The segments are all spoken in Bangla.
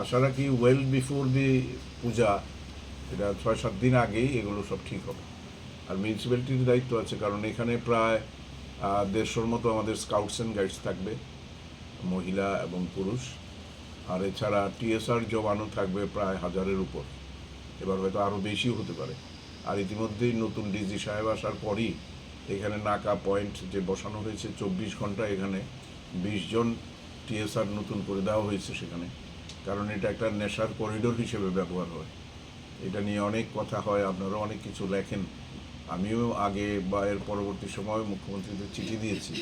আশা রাখি ওয়েল বিফোর দি পূজা, এটা ছয় সাত দিন আগেই এগুলো সব ঠিক হবে। আর মিউনিসিপ্যালিটির দায়িত্ব আছে, কারণ এখানে প্রায় দেড়শোর মতো আমাদের স্কাউটস অ্যান্ড গাইডস থাকবে, মহিলা এবং পুরুষ। আর এছাড়া টিএসআর জবানও থাকবে প্রায় হাজারের উপর। এবার হয়তো আরও বেশিও হতে পারে। আর ইতিমধ্যেই নতুন ডিজি সাহেব আসার পরই এখানে নাকা পয়েন্ট যে বসানো হয়েছে, চব্বিশ ঘণ্টা এখানে, বিশ জন টিএসআর নতুন করে দেওয়া হয়েছে সেখানে। কারণ এটা একটা নেশার করিডোর হিসেবে ব্যবহার হয়। এটা নিয়ে অনেক কথা হয় আপনারা অনেক কিছু লেখেন। আমিও আগে বা এর পরবর্তী সময় মুখ্যমন্ত্রীদের চিঠি দিয়েছি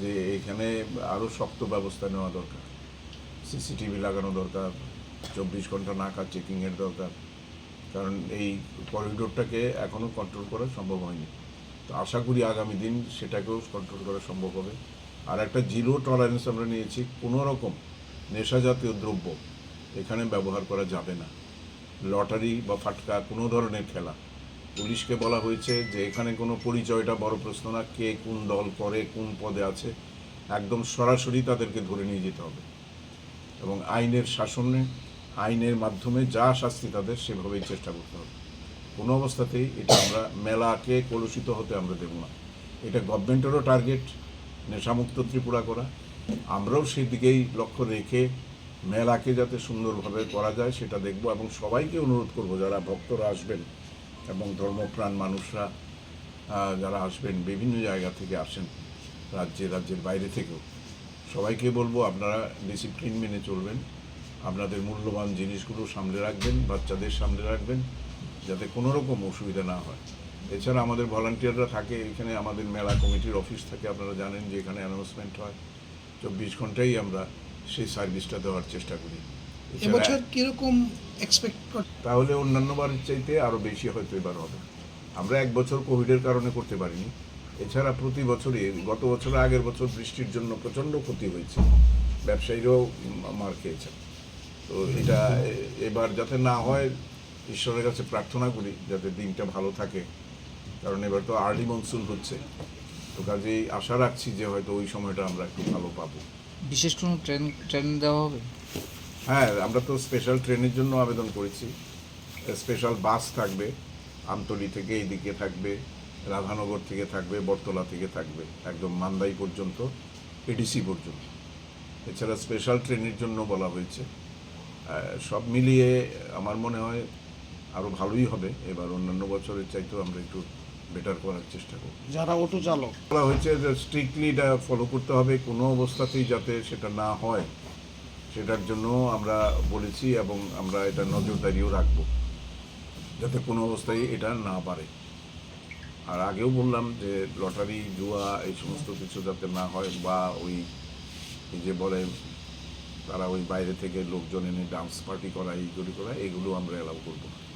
যে এখানে আরও শক্ত ব্যবস্থা নেওয়া দরকার। সিসিটিভি লাগানো দরকার, চব্বিশ ঘণ্টা নাকা চেকিংয়ের দরকার। কারণ এই করিডোরটাকে এখনও কন্ট্রোল করা সম্ভব হয়নি। তো আশা করি আগামী দিন সেটাকেও কন্ট্রোল করা সম্ভব হবে। আর একটা জিরো টলারেন্স আমরা নিয়েছি কোনো রকম নেশা জাতীয় দ্রব্য এখানে ব্যবহার করা যাবে না। লটারি বা ফাটকা কোনো ধরনের খেলা। পুলিশকে বলা হয়েছে যে এখানে কোনো পরিচয়টা বড় প্রশ্ন না, কে কোন দল করে, কোন পদে আছে। একদম সরাসরি তাদেরকে ধরে নিয়ে যেতে হবে। এবং আইনের শাসনে, আইনের মাধ্যমে যা শাস্তি তাদের সেভাবেই চেষ্টা করতে হবে। কোনো অবস্থাতেই এটা আমরা মেলাকে কলুষিত হতে আমরা দেব না। এটা গভর্নমেন্টেরও টার্গেট, নেশামুক্ত ত্রিপুরা করা। আমরাও সেই দিকেই লক্ষ্য রেখে মেলাকে যাতে সুন্দরভাবে করা যায় সেটা দেখব এবং সবাইকে অনুরোধ করব, যারা ভক্তরা আসবেন এবং ধর্মপ্রাণ মানুষরা যারা আসবেন, বিভিন্ন জায়গা থেকে আসেন, রাজ্যে, রাজ্যের বাইরে থেকেও, সবাইকে বলব আপনারা ডিসিপ্লিন মেনে চলবেন, আপনাদের মূল্যবান জিনিসগুলো সামনে রাখবেন, বাচ্চাদের সামনে রাখবেন, যাতে কোনো রকম অসুবিধা না হয়। এছাড়া আমাদের ভলান্টিয়াররা থাকে, এখানে আমাদের মেলা কমিটির অফিস থাকে, আপনারা জানেন যে এখানে অ্যানাউন্সমেন্ট হয়। চব্বিশ ঘন্টাই আমরা সেই সার্ভিসটা দেওয়ার চেষ্টা করি। এবছর কীরকম এক্সপেক্ট তাহলে অন্যান্য বারের চাইতে আরও বেশি হয়তো এবার হবে। আমরা এক বছর কোভিডের কারণে করতে পারিনি। এছাড়া প্রতি বছরই গত বছর আগের বছর বৃষ্টির জন্য প্রচণ্ড ক্ষতি হয়েছে। ব্যবসায়ীরাও মার খেয়েছেন। তো এটা এবার যাতে না হয় ঈশ্বরের কাছে প্রার্থনা করি যাতে দিনটা ভালো থাকে। কারণ এবার তো আর্লি মনসুন হচ্ছে। তো কাজেই আশা রাখছি যে হয়তো ওই সময়টা আমরা একটু ভালো পাবো। বিশেষ কোনো ট্রেন ট্রেন দেওয়া হবে? হ্যাঁ আমরা তো স্পেশাল ট্রেনের জন্য আবেদন করেছি। স্পেশাল বাস থাকবে আমতলি থেকে এইদিকে থাকবে রাধানগর থেকে থাকবে বটতলা থেকে থাকবে একদম মান্দাই পর্যন্ত এডিসি পর্যন্ত। এছাড়া স্পেশাল ট্রেনের জন্য বলা হয়েছে। সব মিলিয়ে আমার মনে হয় আরও ভালোই হবে। এবার অন্যান্য বছরের চাইতেও আমরা একটু বেটার করার চেষ্টা করব। যারা অটো চালক। বলা হয়েছে যে স্ট্রিক্টলি এটা ফলো করতে হবে কোনো অবস্থাতেই যাতে সেটা না হয়। সেটার জন্য আমরা বলেছি এবং আমরা এটা নজরদারিও রাখব। যাতে কোনো অবস্থায় এটা না পারে। আর আগেও বললাম যে লটারি জুয়া এই সমস্ত কিছু যাতে না হয় বা ওই যে বলে তারা ওই বাইরে থেকে লোকজন এনে ডান্স পার্টি করা এইগুলি করা এগুলো আমরা অ্যালাউ করব না।